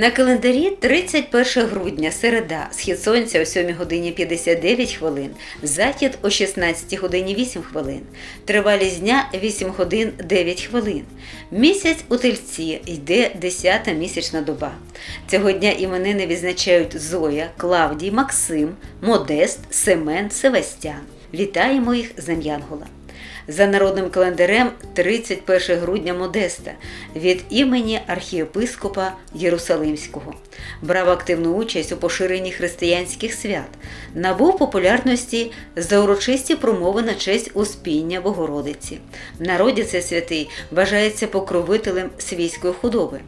На календарі 31 грудня, середа, схід сонця о 7 годині 59 хвилин, захід о 16 годині 8 хвилин, тривалість дня 8 годин 9 хвилин. Місяць у тельці йде 10 місячна доба. Цього дня іменини відзначають Зоя, Клавдій, Максим, Модест, Семен, Севастян. Вітаємо їх з Янгола. За народним календарем 31 грудня Модеста від імені архієпископа Єрусалимського. Брав активну участь у поширенні християнських свят, набув популярності за урочисті промови на честь Успіння Богородиці. В народі цей святий вважається покровителем свійської худоби.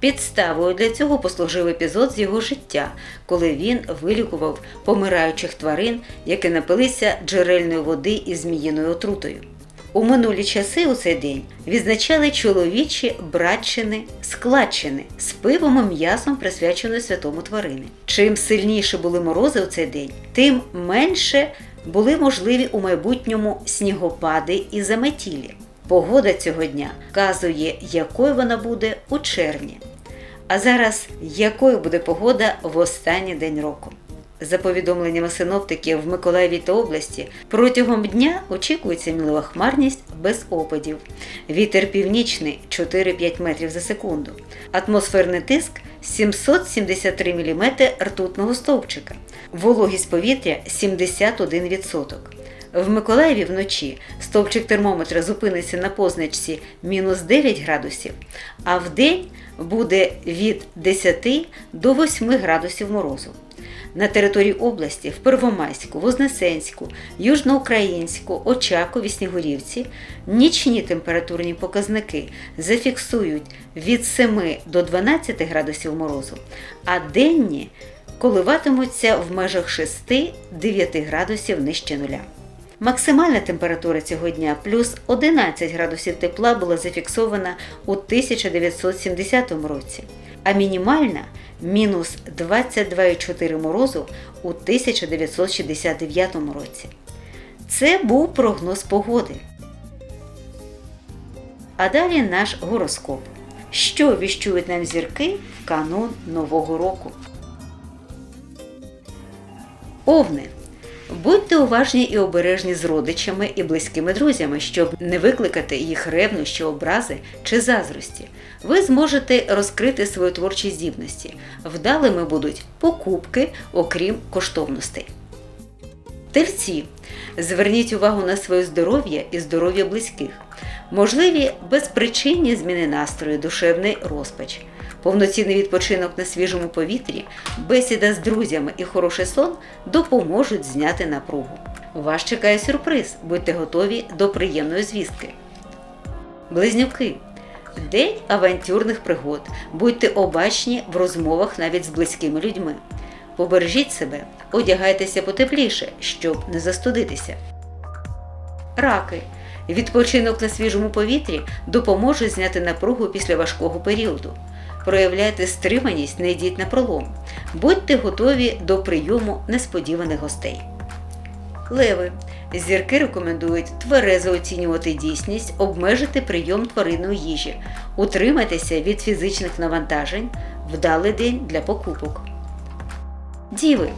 Підставою для цього послужив епізод з його життя, коли він вилікував помираючих тварин, які напилися джерельної води із зміїною отрутою. У минулі часи у цей день відзначали чоловічі братчини, складчини з пивом і м'ясом, присвяченою святому тварини. Чим сильніше були морози у цей день, тим менше були можливі у майбутньому снігопади і заметілі. Погода цього дня вказує, якою вона буде у червні. А зараз якою буде погода в останній день року? За повідомленнями синоптиків в Миколаєві та області, протягом дня очікується мінлива хмарність без опадів. Вітер північний 4-5 метрів за секунду. Атмосферний тиск 773 мм ртутного стовпчика. Вологість повітря 71%. В Миколаєві вночі стовпчик термометра зупиниться на позначці мінус 9 градусів, а в день буде від 10 до 8 градусів морозу. На території області в Первомайську, Вознесенську, Южноукраїнську, Очакові, Снігурівці нічні температурні показники зафіксують від 7 до 12 градусів морозу, а денні коливатимуться в межах 6-9 градусів нижче нуля. Максимальна температура цього дня плюс 11 градусів тепла була зафіксована у 1970 році, а мінімальна мінус 22,4 морозу у 1969 році. Це був прогноз погоди. А далі наш гороскоп. Що віщують нам зірки в канун Нового року? Овни. Будьте уважні і обережні з родичами і близькими друзями, щоб не викликати їх ревнощі, образи чи заздрості. Ви зможете розкрити свої творчі здібності. Вдалими будуть покупки, окрім коштовностей. Тельці. Зверніть увагу на своє здоров'я і здоров'я близьких. Можливі безпричинні зміни настрою, душевний розпач. Повноцінний відпочинок на свіжому повітрі, бесіда з друзями і хороший сон допоможуть зняти напругу. Вас чекає сюрприз, будьте готові до приємної звістки. Близнюки. День авантюрних пригод. Будьте обачні в розмовах навіть з близькими людьми. Побережіть себе, одягайтеся потепліше, щоб не застудитися. Раки. Відпочинок на свіжому повітрі допоможе зняти напругу після важкого періоду. Проявляйте стриманість, не йдіть на пролом. Будьте готові до прийому несподіваних гостей. Леви. Зірки рекомендують тверезо оцінювати дійсність, обмежити прийом тваринної їжі, утримайтеся від фізичних навантажень, вдалий день для покупок. Діви.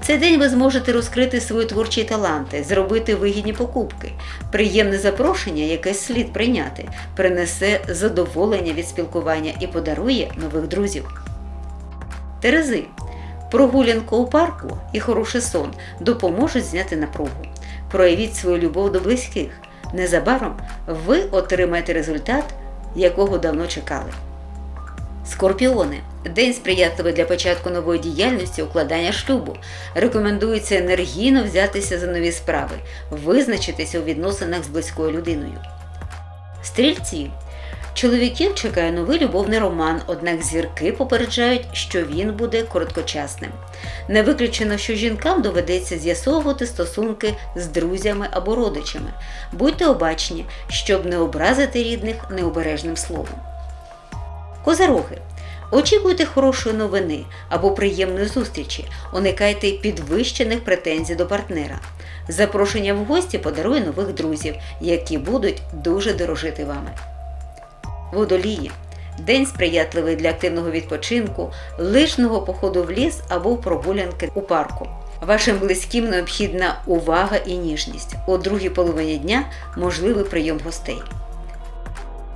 В цей день ви зможете розкрити свої творчі таланти, зробити вигідні покупки. Приємне запрошення, яке слід прийняти, принесе задоволення від спілкування і подарує нових друзів. Терези. Прогулянка у парку і хороший сон допоможуть зняти напругу. Проявіть свою любов до близьких. Незабаром ви отримаєте результат, якого давно чекали. Скорпіони. День сприятливий для початку нової діяльності укладання шлюбу. Рекомендується енергійно взятися за нові справи, визначитися у відносинах з близькою людиною. Стрільці. Чоловіків чекає новий любовний роман, однак зірки попереджають, що він буде короткочасним. Не виключено, що жінкам доведеться з'ясовувати стосунки з друзями або родичами. Будьте обачні, щоб не образити рідних необережним словом. Козароги. Очікуйте хорошої новини або приємної зустрічі, уникайте підвищених претензій до партнера. Запрошення в гості подарує нових друзів, які будуть дуже дорожити вами. Водолії. День сприятливий для активного відпочинку, лижного походу в ліс або прогулянки у парку. Вашим близьким необхідна увага і ніжність. У другій половині дня можливий прийом гостей.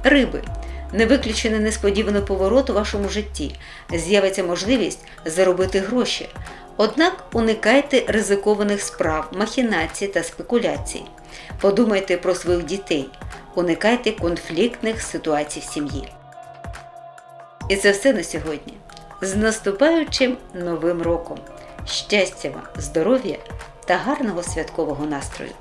Риби. Не виключений несподіваний поворот у вашому житті. З'явиться можливість заробити гроші. Однак уникайте ризикованих справ, махінацій та спекуляцій. Подумайте про своїх дітей, уникайте конфліктних ситуацій в сім'ї. І це все на сьогодні. З наступаючим новим роком! Щастя вам, здоров'я та гарного святкового настрою!